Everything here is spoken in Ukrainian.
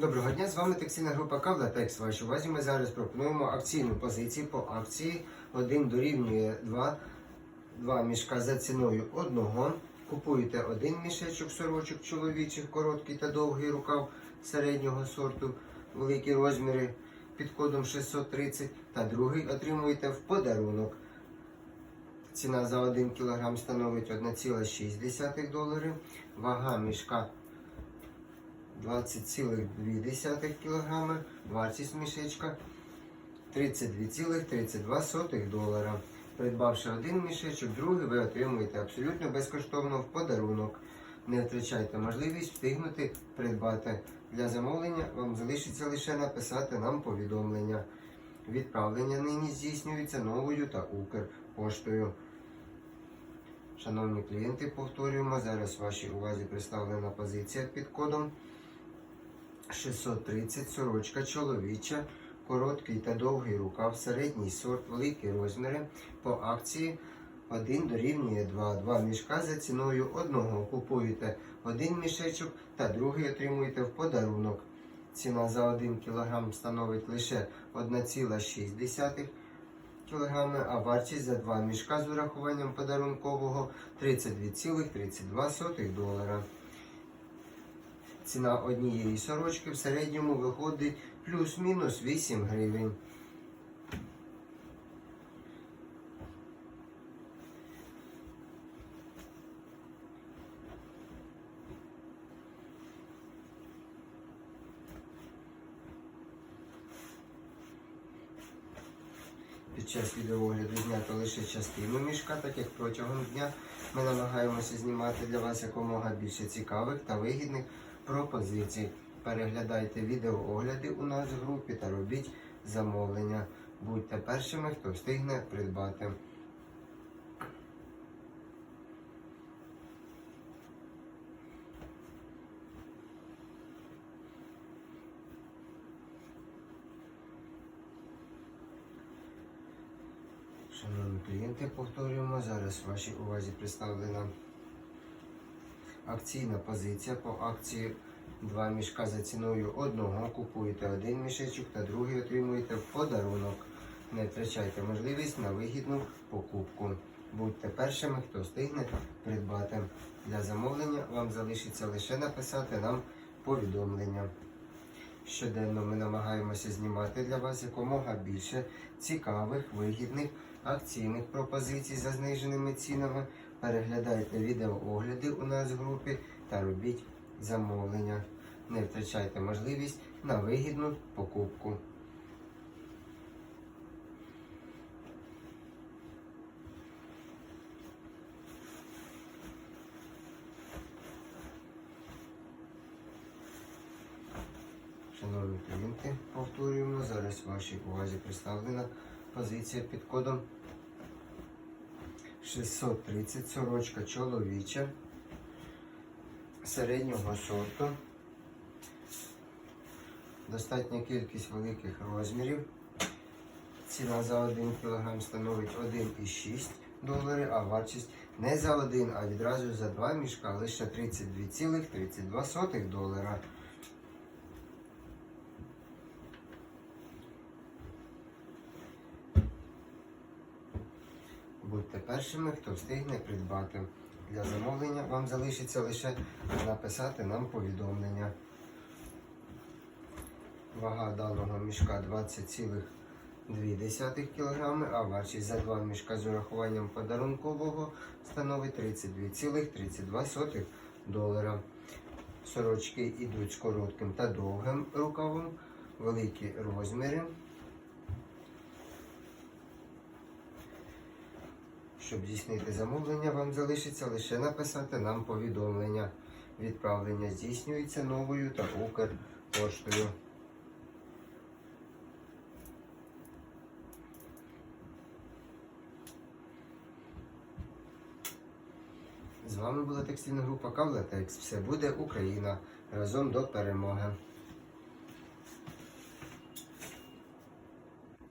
Доброго дня, з вами текстильна група Кавла Текс. Вашій увазі ми зараз пропонуємо акційну позицію по акції 1 дорівнює 2, 2 мішка за ціною одного. Купуєте один мішечок сорочок чоловічих, короткий та довгий рукав середнього сорту, великі розміри під кодом 630 та другий отримуєте в подарунок. Ціна за 1 кг становить 1,6 доларів. Вага мішка 20,2 кг, вартість мішечка 32,32 долара. Придбавши один мішечок, другий ви отримуєте абсолютно безкоштовно в подарунок. Не втрачайте можливість встигнути придбати. Для замовлення вам залишиться лише написати нам повідомлення. Відправлення нині здійснюється новою та Укрпоштою. Шановні клієнти, повторюємо, зараз вашій увазі представлена позиція під кодом 630 сорочка чоловіча, короткий та довгий рукав, середній сорт, великі розміри по акції 1 дорівнює 2. Два мішка за ціною одного. Купуєте один мішечок та другий отримуєте в подарунок. Ціна за 1 кг становить лише 1,6 кг, а вартість за два мішка з урахуванням подарункового 32,32 долара. Ціна однієї сорочки в середньому виходить плюс-мінус 8 гривень. Під час відеогляду знято лише частину мішка, так як протягом дня ми намагаємося знімати для вас якомога більше цікавих та вигідних пропозицій. Переглядайте відеоогляди у нас в групі та робіть замовлення. Будьте першими, хто встигне придбати. Шановні клієнти, повторюємо, зараз в вашій увазі представлена акційна позиція по акції два мішка за ціною одного. Купуєте один мішечок та другий отримуєте в подарунок. Не втрачайте можливість на вигідну покупку. Будьте першими, хто встигне придбати. Для замовлення вам залишиться лише написати нам повідомлення. Щоденно ми намагаємося знімати для вас якомога більше цікавих, вигідних, акційних пропозицій за зниженими цінами. Переглядайте відеоогляди у нас в групі та робіть замовлення. Не втрачайте можливість на вигідну покупку. Шановні клієнти, повторюємо, зараз вашій увазі представлена позиція під кодом 630 сорочка чоловіча середнього сорту. Достатня кількість великих розмірів. Ціна за 1 кг становить 1,6 долари, а вартість не за один, а відразу за два мішка лише 32,32 долара. Будьте першими, хто встигне придбати. Для замовлення вам залишиться лише написати нам повідомлення. Вага даного мішка 20,2 кг, а вартість за два мішка з урахуванням подарункового становить 32,32 долара. Сорочки йдуть з коротким та довгим рукавом, великі розміри. Щоб здійснити замовлення, вам залишиться лише написати нам повідомлення. Відправлення здійснюється новою та Укрпоштою. З вами була текстильна група Кавлатекс. Все буде Україна. Разом до перемоги.